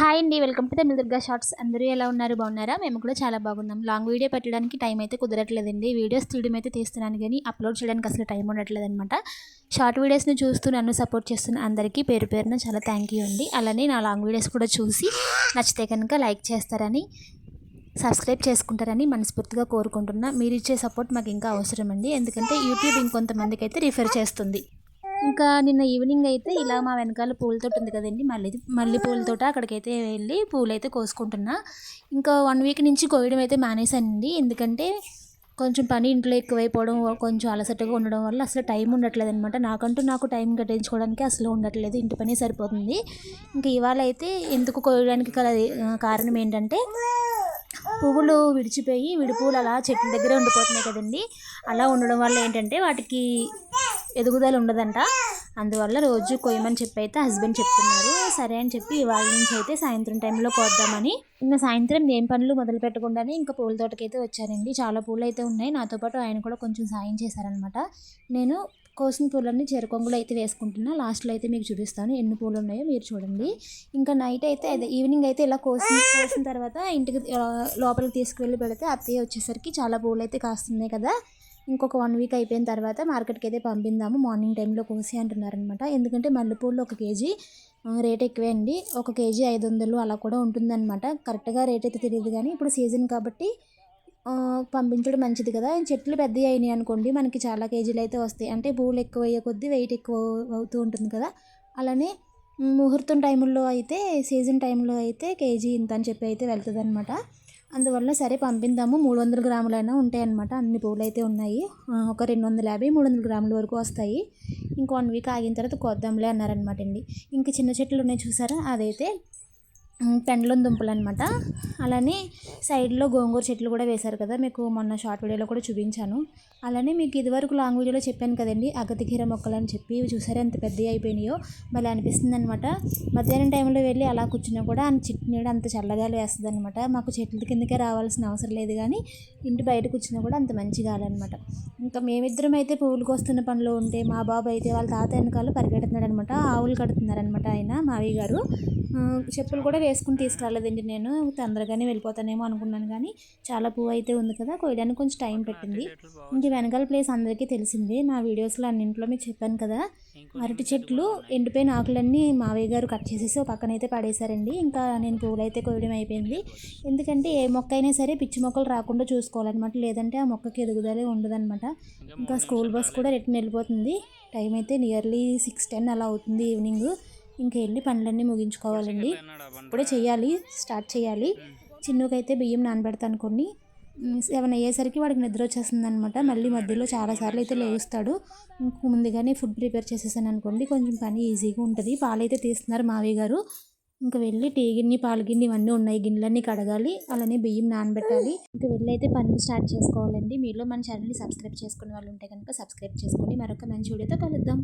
Hi అండి welcome to Tamil Durga shorts. అందరూ ఎలా ఉన్నారు? బాగున్నారా? మేము కూడా చాలా బాగున్నాం. లాంగ్ వీడియో పెట్టడానికి టైం అయితే కుదరట్లేదండి. వీడియోస్ తీయడం అయితే తీస్తున్నాను కానీ అప్లోడ్ చేయడానికి అసలు టైం ఉండట్లేదు అనమాట షార్ట్ వీడియోస్ని చూస్తూ నన్ను సపోర్ట్ చేస్తున్న అందరికీ పేరు పేరున చాలా థ్యాంక్ యూ అండి. అలానే నా లాంగ్ వీడియోస్ కూడా చూసి నచ్చితే కనుక లైక్ చేస్తారని సబ్స్క్రైబ్ చేసుకుంటారని మనస్ఫూర్తిగా కోరుకుంటున్నా. మీరు ఇచ్చే సపోర్ట్ మాకు ఇంకా అవసరం అండి ఎందుకంటే యూట్యూబ్ ఇంకొంతమందికి అయితే రిఫర్ చేస్తుంది. ఇంకా నిన్న ఈవినింగ్ అయితే ఇలా మా వెనకాల పూలతోటి ఉంది కదండి. మళ్ళీ మళ్ళీ పూలతోట అక్కడికైతే వెళ్ళి పూలు అయితే కోసుకుంటున్నా. ఇంకా వన్ వీక్ నుంచి కోయడం అయితే మానేశానండి. ఎందుకంటే కొంచెం పని ఇంట్లో ఎక్కువైపోవడం కొంచెం అలసటగా ఉండడం వల్ల అసలు టైం ఉండట్లేదు అనమాట నాకంటూ నాకు టైం కట్టించుకోవడానికి అసలు ఉండట్లేదు. ఇంటి పని సరిపోతుంది. ఇంకా ఇవాళ అయితే ఎందుకు కోయడానికి కారణం ఏంటంటే పువ్వులు విడిచిపోయి విడిపూలు అలా చెట్ల దగ్గరే ఉండిపోతున్నాయి కదండి. అలా ఉండడం వల్ల ఏంటంటే వాటికి ఎదుగుదల ఉండదంట. అందువల్ల రోజు కొయ్యమని చెప్పి అయితే హస్బెండ్ చెప్తున్నారు. సరే అని చెప్పి ఇవాళ నుంచి అయితే సాయంత్రం టైంలో కోద్దామని. నిన్న సాయంత్రం ఏం పనులు మొదలు పెట్టకుండానే ఇంకా పూల తోటకైతే వచ్చారండి. చాలా పూలు అయితే ఉన్నాయి. నాతో పాటు ఆయన కూడా కొంచెం సాయం చేశారనమాట నేను కోసిన పూలన్నీ చెరకొంగులు అయితే వేసుకుంటున్నా. లాస్ట్లో అయితే మీకు చూపిస్తాను. ఎన్ని పూలు ఉన్నాయో మీరు చూడండి. ఇంకా నైట్ అయితే అదే ఈవినింగ్ అయితే ఇలా కోసిన కోసిన తర్వాత ఇంటికి లోపలికి తీసుకువెళ్ళి పెడితే అత్తయ్య వచ్చేసరికి చాలా పూలు అయితే కాస్తున్నాయి కదా. ఇంకొక వన్ వీక్ అయిపోయిన తర్వాత మార్కెట్కి అయితే పంపిందాము మార్నింగ్ టైంలో కోసి అంటున్నారనమాట ఎందుకంటే మల్లెపూలు ఒక కేజీ రేట్ ఎక్కువే అండి. ఒక కేజీ ఐదు వందలు అలా కూడా ఉంటుందన్నమాట. కరెక్ట్గా రేట్ అయితే తెలియదు కానీ ఇప్పుడు సీజన్ కాబట్టి పంపించడం మంచిది కదా. చెట్లు పెద్దవి అయినాయి అనుకోండి మనకి చాలా కేజీలు అయితే వస్తాయి. అంటే పూలు ఎక్కువ అయ్యే కొద్దీ వెయిట్ ఎక్కువ అవుతూ ఉంటుంది కదా. అలానే ముహూర్తం టైంలో అయితే సీజన్ టైంలో అయితే కేజీ ఇంత అని చెప్పి అయితే వెళ్తుంది అనమాట అందువల్ల సరే పంపిందాము మూడు వందల గ్రాములైనా ఉంటాయన్నమాట. అన్ని పూలు అయితే ఉన్నాయి ఒక రెండు వందల యాభై మూడు వందల గ్రాముల వరకు వస్తాయి. ఇంకో వన్ వీక్ ఆగిన తర్వాత కొద్దాంలే అన్నారనమాట అండి. ఇంకా చిన్న చెట్లు ఉన్నాయి చూసారా? అదైతే పెండలం దుంపలు అనమాట అలానే సైడ్లో గోంగూర చెట్లు కూడా వేశారు కదా మీకు మొన్న షార్ట్ వీడియోలో కూడా చూపించాను. అలానే మీకు ఇదివరకు లాంగ్ వీడియోలో చెప్పాను కదండి అగతికీర మొక్కలు అని చెప్పి చూసారా ఎంత పెద్దవి అయిపోయినాయో? మళ్ళీ అనిపిస్తుంది అనమాట మధ్యాహ్నం టైంలో వెళ్ళి అలా కూర్చున్నా కూడా ఆ చెట్టు నీడ అంత చల్లగాలి వేస్తుంది అనమాట మాకు చెట్ల కిందకే రావాల్సిన అవసరం లేదు కానీ ఇంటి బయట కూర్చున్నా కూడా అంత మంచి గాలన్నమాట ఇంకా మేమిద్దరం అయితే పువ్వులు కోస్తున్న పనిలో ఉంటే మా బాబు అయితే వాళ్ళ తాత వెనకాల పరిగెడుతున్నాడు అనమాట ఆవులు కడుతున్నారనమాట ఆయన మావి గారు. చెప్పులు కూడా వేసుకుని తీసుకురాలేదండి నేను. తొందరగానే వెళ్ళిపోతానేమో అనుకున్నాను కానీ చాలా పువ్వు అయితే ఉంది కదా కోయడానికి కొంచెం టైం పెట్టింది. ఇంక వెనకాల ప్లేస్ అందరికీ తెలిసిందే నా వీడియోస్లో అన్నింట్లో మీకు చెప్పాను కదా. అరటి చెట్లు ఎండిపోయిన ఆకులన్నీ మావయ్య గారు కట్ చేసేసి ఒక పక్కన అయితే పడేశారండి. ఇంకా నేను పువ్వులు అయితే కోయడం అయిపోయింది. ఎందుకంటే ఏ మొక్క అయినా సరే పిచ్చి మొక్కలు రాకుండా చూసుకోవాలన్నమాట. లేదంటే ఆ మొక్కకి ఎదుగుదలే ఉండదన్నమాట. ఇంకా స్కూల్ బస్ కూడా రిటర్న్ వెళ్ళిపోతుంది. టైం అయితే నియర్లీ సిక్స్ టెన్ అలా అవుతుంది ఈవినింగ్ ఇంక వెళ్ళి పనులన్నీ ముగించుకోవాలండి. ఇప్పుడే చేయాలి స్టార్ట్ చేయాలి చిన్నకైతే బియ్యం నానబెడతాను కొన్ని. సెవెన్ అయ్యేసరికి వాడికి నిద్ర వచ్చేస్తుంది అనమాట మళ్ళీ మధ్యలో చాలాసార్లు అయితే లేస్తాడు. ముందుగానే ఫుడ్ ప్రిపేర్ చేసేసాను అనుకోండి కొంచెం పని ఈజీగా ఉంటుంది. పాలు అయితే తీస్తున్నారు మావయ్య గారు. ఇంకా వెళ్ళి టీ గిన్నె పాలు గిన్నె ఇవన్నీ ఉన్నాయి. గిన్నెలన్నీ కడగాలి. అలానే బియ్యం నానబెట్టాలి. ఇంకా వెళ్ళి అయితే పనులు స్టార్ట్ చేసుకోవాలండి. మీలో మన ఛానల్ని సబ్స్క్రైబ్ చేసుకునే వాళ్ళు ఉంటే కనుక సబ్స్క్రైబ్ చేసుకొని మరొక మంచి వీడియోతో కలుద్దాం.